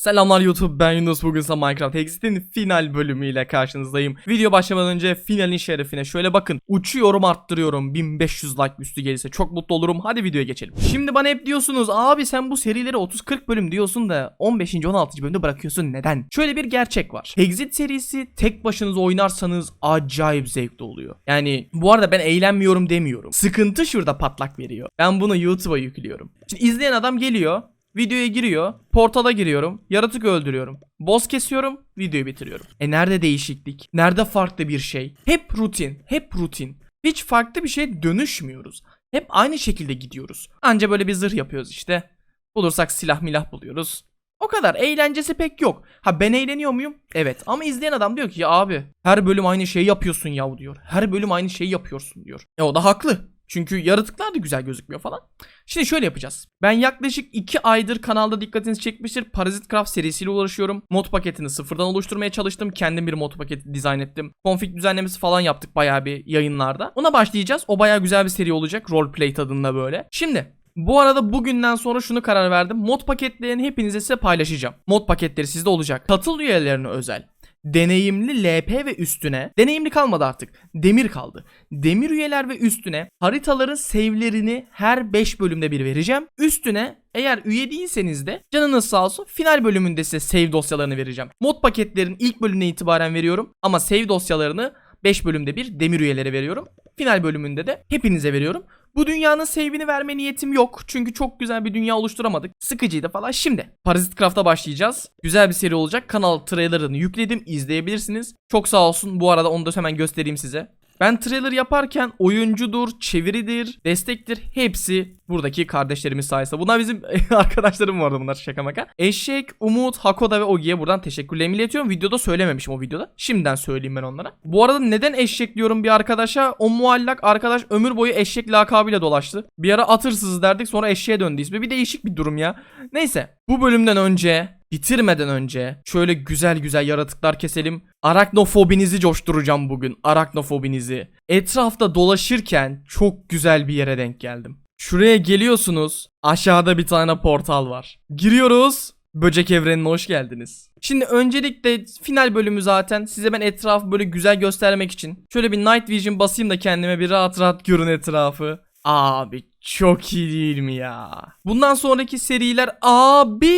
Selamlar YouTube ben Yunus bugün size Minecraft Exit'in final bölümüyle karşınızdayım. Video başlamadan önce finalin şerefine şöyle bakın. Uçuyorum arttırıyorum 1500 like üstü gelirse çok mutlu olurum. Hadi videoya geçelim. Şimdi bana hep diyorsunuz abi sen bu serileri 30-40 bölüm diyorsun da 15. 16. bölümde bırakıyorsun neden? Şöyle bir gerçek var. Exit serisi tek başınıza oynarsanız acayip zevkli oluyor. Yani bu arada ben eğlenmiyorum demiyorum. Sıkıntı şurada patlak veriyor. Ben bunu YouTube'a yüklüyorum. Şimdi izleyen adam geliyor. Videoya giriyor. Portala giriyorum. Yaratık öldürüyorum. Boss kesiyorum. Videoyu bitiriyorum. E nerede değişiklik? Nerede farklı bir şey? Hep rutin. Hep rutin. Hiç farklı bir şeye dönüşmüyoruz. Hep aynı şekilde gidiyoruz. Anca böyle bir zırh yapıyoruz işte. Bulursak silah milah buluyoruz. O kadar. Eğlencesi pek yok. Ha ben eğleniyor muyum? Evet. Ama izleyen adam diyor ki ya abi her bölüm aynı şeyi yapıyorsun yav diyor. Her bölüm aynı şeyi yapıyorsun diyor. E o da haklı. Çünkü yaratıklar da güzel gözükmüyor falan. Şimdi şöyle yapacağız. Ben yaklaşık 2 aydır kanalda dikkatinizi çekmiştir. Parazit Craft serisiyle uğraşıyorum. Mod paketini sıfırdan oluşturmaya çalıştım. Kendim bir mod paketi dizayn ettim. Config düzenlemesi falan yaptık bayağı bir yayınlarda. Ona başlayacağız. O bayağı güzel bir seri olacak. Roleplay tadında böyle. Şimdi bu arada bugünden sonra şunu karar verdim. Mod paketlerini hepinize size paylaşacağım. Mod paketleri sizde olacak. Katıl üyelerine özel deneyimli LP ve üstüne deneyimli kalmadı artık. Demir kaldı. Demir üyeler ve üstüne haritaların save'lerini her 5 bölümde bir vereceğim. Üstüne eğer üye değilseniz de canınız sağ olsun final bölümünde size save dosyalarını vereceğim. Mod paketlerin ilk bölümüne itibaren veriyorum ama save dosyalarını 5 bölümde bir demir üyelere veriyorum. Final bölümünde de hepinize veriyorum. Bu dünyanın save'ini verme niyetim yok. Çünkü çok güzel bir dünya oluşturamadık. Sıkıcıydı falan. Şimdi Parazit Craft'a başlayacağız. Güzel bir seri olacak. Kanal trailerını yükledim. izleyebilirsiniz. Çok sağ olsun. Bu arada onu da hemen göstereyim size. Ben trailer yaparken oyuncudur, çeviridir, destektir hepsi buradaki kardeşlerimiz sayesinde. Bunlar bizim arkadaşlarım vardı bunlar şaka maka. Eşek, Umut, Hakoda ve Ogi'ye buradan teşekkürlerimi iletiyorum. Videoda söylememişim o videoda. Şimdiden söyleyeyim ben onlara. Bu arada neden eşek diyorum bir arkadaşa? O muallak arkadaş ömür boyu eşek lakabıyla dolaştı. Bir ara atırsız derdik sonra eşeğe döndü ismi. Bir değişik bir durum ya. Neyse bu bölümden önce bitirmeden önce şöyle güzel güzel yaratıklar keselim. Araknofobinizi coşturacağım bugün. Araknofobinizi. Etrafta dolaşırken çok güzel bir yere denk geldim. Şuraya geliyorsunuz. Aşağıda bir tane portal var. Giriyoruz. Böcek evrenine hoş geldiniz. Şimdi öncelikle final bölümü zaten size ben etrafı böyle güzel göstermek için şöyle bir night vision basayım da kendime bir rahat rahat görün etrafı. Abi çok iyi değil mi ya? Bundan sonraki seriler abi.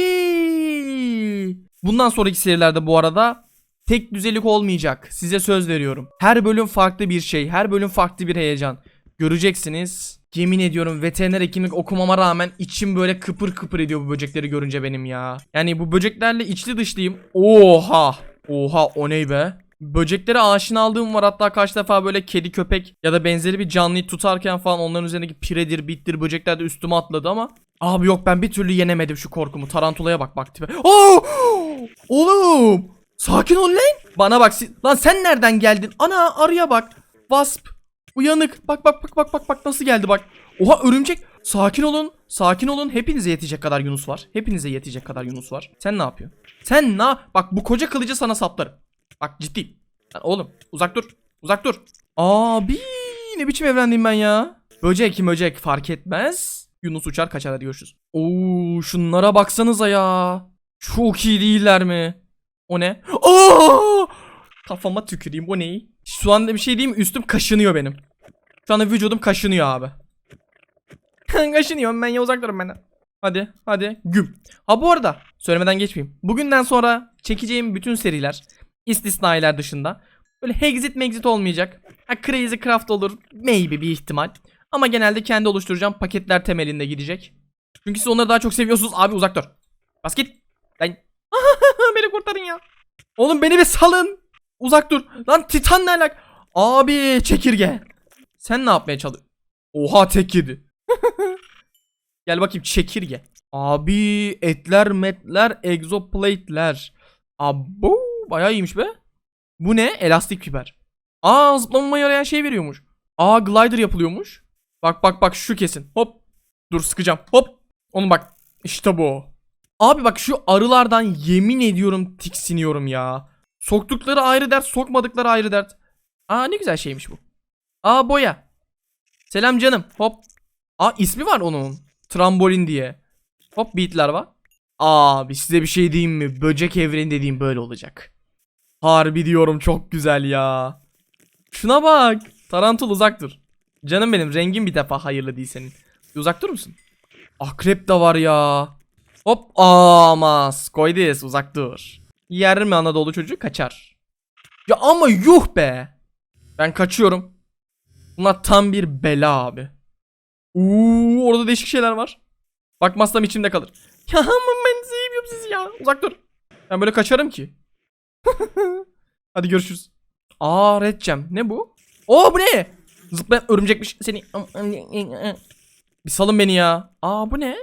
Bundan sonraki serilerde bu arada tek düzelik olmayacak. Size söz veriyorum. Her bölüm farklı bir şey, her bölüm farklı bir heyecan. Göreceksiniz. Yemin ediyorum veteriner hekimlik okumama rağmen içim böyle kıpır kıpır ediyor bu böcekleri görünce benim ya. Yani bu böceklerle içli dışlıyım. Oha. Oha o ne be? Böceklere aşina aldığım var. Hatta kaç defa böyle kedi köpek ya da benzeri bir canlıyı tutarken falan onların üzerindeki piredir bittir böcekler de üstüme atladı ama. Abi yok ben bir türlü yenemedim şu korkumu. Tarantulaya bak bak tipe. Oo! Oğlum! Sakin ol lan! Bana bak lan sen nereden geldin? Ana arıya bak. Wasp. Uyanık. Bak bak bak bak bak bak nasıl geldi bak. Oha örümcek. Sakin olun sakin olun. Hepinize yetecek kadar Yunus var. Hepinize yetecek kadar Yunus var. Sen ne yapıyorsun? Sen ne bak bu koca kılıcı sana saplarım Bak ciddi. Lan oğlum uzak dur. Uzak dur. Abi ne biçim evlendim ben ya. Böcek böcek fark etmez. Yunus uçar kaçar hadi görüşürüz. Oo şunlara baksanıza ya. Çok iyi değiller mi? O ne? Aa! Kafama tüküreyim o neyi? Şu anda bir şey diyeyim üstüm kaşınıyor benim. Şu anda vücudum kaşınıyor abi. Kaşınıyorum ben ya uzak durun benden. Hadi hadi güm. Ha bu arada söylemeden geçmeyeyim. Bugünden sonra çekeceğim bütün seriler istisnailer dışında böyle Hexit Megxit olmayacak. Ha Crazy Craft olur maybe bir ihtimal. Ama genelde kendi oluşturacağım paketler temelinde gidecek. Çünkü siz onları daha çok seviyorsunuz. Abi uzak dur. Bas git. Ben... beni kurtarın ya. Oğlum beni bir salın. Uzak dur. Lan Titan ne alak? Abi çekirge. Sen ne yapmaya çalışıyorsun? Oha tek yedi. Gel bakayım çekirge. Abi etler metler egzoplate'ler. Abo bayağı iyiymiş be. Bu ne? Elastik fiber. Aa zıplamama yarayan şey veriyormuş. Aa glider yapılıyormuş. Bak bak bak şu kesin. Hop. Dur sıkacağım. Hop. Onu bak. İşte bu. Abi bak şu arılardan yemin ediyorum tiksiniyorum ya. Soktukları ayrı dert, sokmadıkları ayrı dert. Aa ne güzel şeymiş bu. Aa boya. Selam canım. Hop. Aa ismi var onun. Trambolin diye. Hop beatler var. Abi size bir şey diyeyim mi? Böcek evreni dediğim böyle olacak. Harbi diyorum çok güzel ya. Şuna bak. Tarantul uzak dur. Canım benim rengin bir defa hayırlı değil senin. Uzak durur musun? Akrep de var ya. Hop amas. Koydis uzak dur. Yer mi Anadolu çocuğu kaçar. Ya ama yuh be. Ben kaçıyorum. Bunlar tam bir bela abi. Uuu orada değişik şeyler var. Bakmazsam içimde kalır. Ya ama ben sizi ya. Uzak dur. Ben böyle kaçarım ki. Hadi görüşürüz. Aa Red Gem. Ne bu? Oo bu ne? Zıplayan örümcekmiş seni. Bir salın beni ya. Aa bu ne?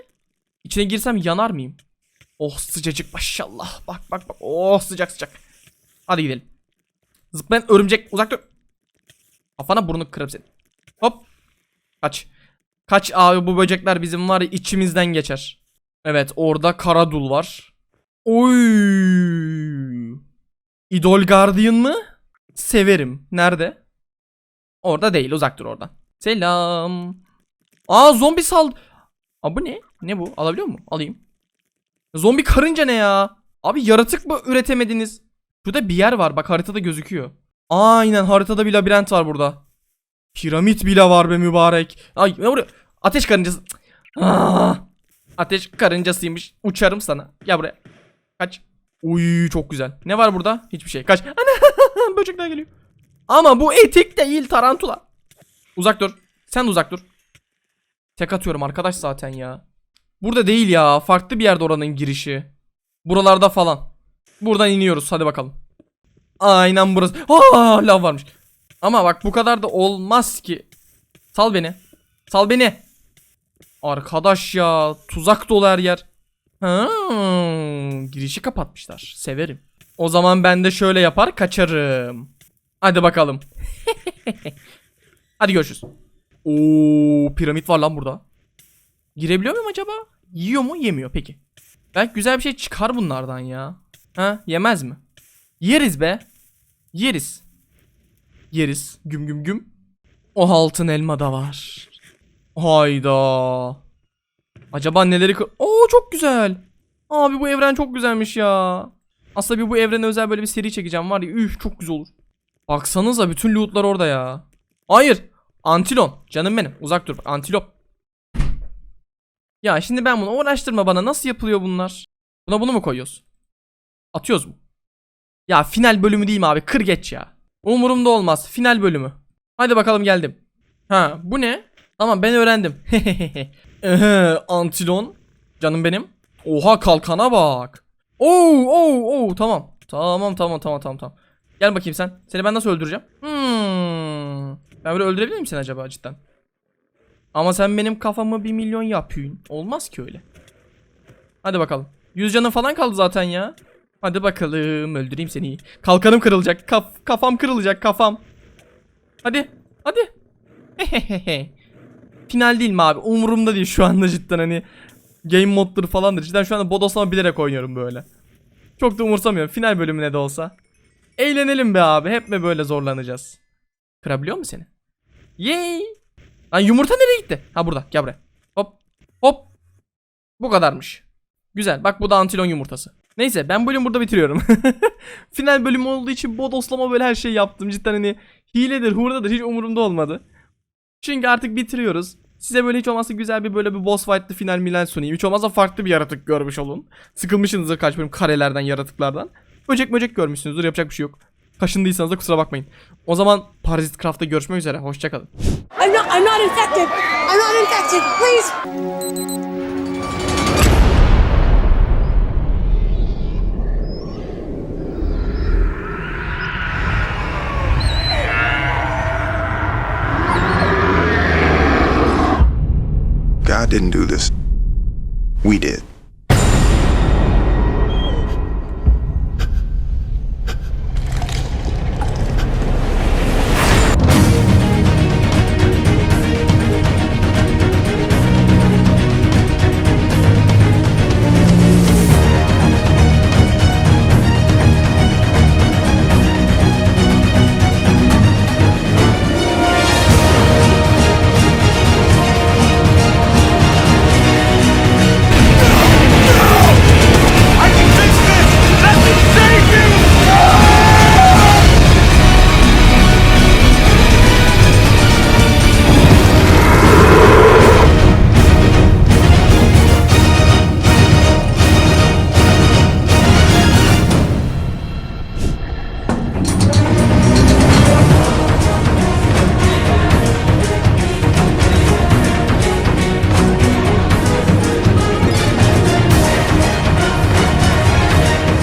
İçine girsem yanar mıyım? Oh sıcacık maşallah. Bak bak bak. Oh sıcak sıcak. Hadi gidelim. Zıplayan örümcek uzak dur. Kafana burnunu kırarım seni. Hop. Kaç. Kaç abi bu böcekler bizim var ya içimizden geçer. Evet orada Karadul var. Oy. Idol Guardian mı? Severim. Nerede? Orada değil uzak dur oradan. Selam. Aa zombi sal. Aa bu ne? Ne bu? Alabiliyor mu? Alayım. Zombi karınca ne ya? Abi yaratık mı üretemediniz? Şurada bir yer var bak haritada gözüküyor. Aynen haritada bir labirent var burada. Piramit bile var be mübarek. Ay ne vuruyor? Ateş karıncası. Aa, ateş karıncasıymış. Uçarım sana. Gel buraya. Kaç. Uy çok güzel. Ne var burada? Hiçbir şey. Kaç. Ana böcekler geliyor. Ama bu etik değil tarantula. Uzak dur. Sen de uzak dur. Tek atıyorum arkadaş zaten ya. Burada değil ya. Farklı bir yerde oranın girişi. Buralarda falan. Buradan iniyoruz. Hadi bakalım. Aynen burası. Aa, lav varmış. Ama bak bu kadar da olmaz ki. Sal beni. Sal beni. Arkadaş ya. Tuzak dolu her yer. Ha, girişi kapatmışlar. Severim. O zaman ben de şöyle yapar kaçarım. Hadi bakalım. Hadi görüşürüz. Oo, piramit var lan burada. Girebiliyor muyum acaba? Yiyor mu? Yemiyor peki. Belki güzel bir şey çıkar bunlardan ya. Ha, yemez mi? Yeriz be. Yeriz. Yeriz. Güm güm güm. O altın elma da var. Hayda. Acaba neleri. Oo çok güzel. Abi bu evren çok güzelmiş ya. Aslında bir bu evrene özel böyle bir seri çekeceğim var ya. Üf çok güzel olur. Baksanıza bütün lootlar orada ya. Hayır. Antilon. Canım benim. Uzak dur. Antilop. Ya şimdi ben bunu uğraştırma bana. Nasıl yapılıyor bunlar? Buna bunu mu koyuyoruz? Atıyoruz mu? Ya final bölümü değil mi abi? Kır geç ya. Umurumda olmaz. Final bölümü. Hadi bakalım geldim. Ha bu ne? Tamam ben öğrendim. Antilon. Canım benim. Oha kalkana bak. Oo oo oo tamam. Tamam tamam tamam tamam tamam. Gel bakayım sen. Seni ben nasıl öldüreceğim? Hmm. Ben böyle öldürebilir miyim seni acaba cidden? Ama sen benim kafamı bir milyon yapıyorsun. Olmaz ki öyle. Hadi bakalım. Yüz canın falan kaldı zaten ya. Hadi bakalım öldüreyim seni. Kalkanım kırılacak. Kaf kafam kırılacak kafam. Hadi. Hadi. Final değil mi abi? Umurumda değil şu anda cidden hani. Game modları falandır. Cidden şu anda bodoslama bilerek oynuyorum böyle. Çok da umursamıyorum. Final bölümüne de olsa. Eğlenelim be abi. Hep mi böyle zorlanacağız? Kırabiliyor mu seni? Yay! Lan yumurta nereye gitti? Ha burada. Gel buraya. Hop. Hop. Bu kadarmış. Güzel. Bak bu da antilon yumurtası. Neyse ben bölüm burada bitiriyorum. Final bölümü olduğu için bodoslama böyle her şeyi yaptım. Cidden hani hiledir, hurdadır hiç umurumda olmadı. Çünkü artık bitiriyoruz. Size böyle hiç olmazsa güzel bir böyle bir boss fight'lı final milen sunayım. Hiç olmazsa farklı bir yaratık görmüş olun. Sıkılmışsınızdır kaç bölüm karelerden, yaratıklardan. Böcek böcek görmüşsünüzdür yapacak bir şey yok. Kaşındıysanız da kusura bakmayın. O zaman Parazit Craft'ta görüşmek üzere. Hoşçakalın. I'm not. I'm not infected. I'm not infected. Please. We did.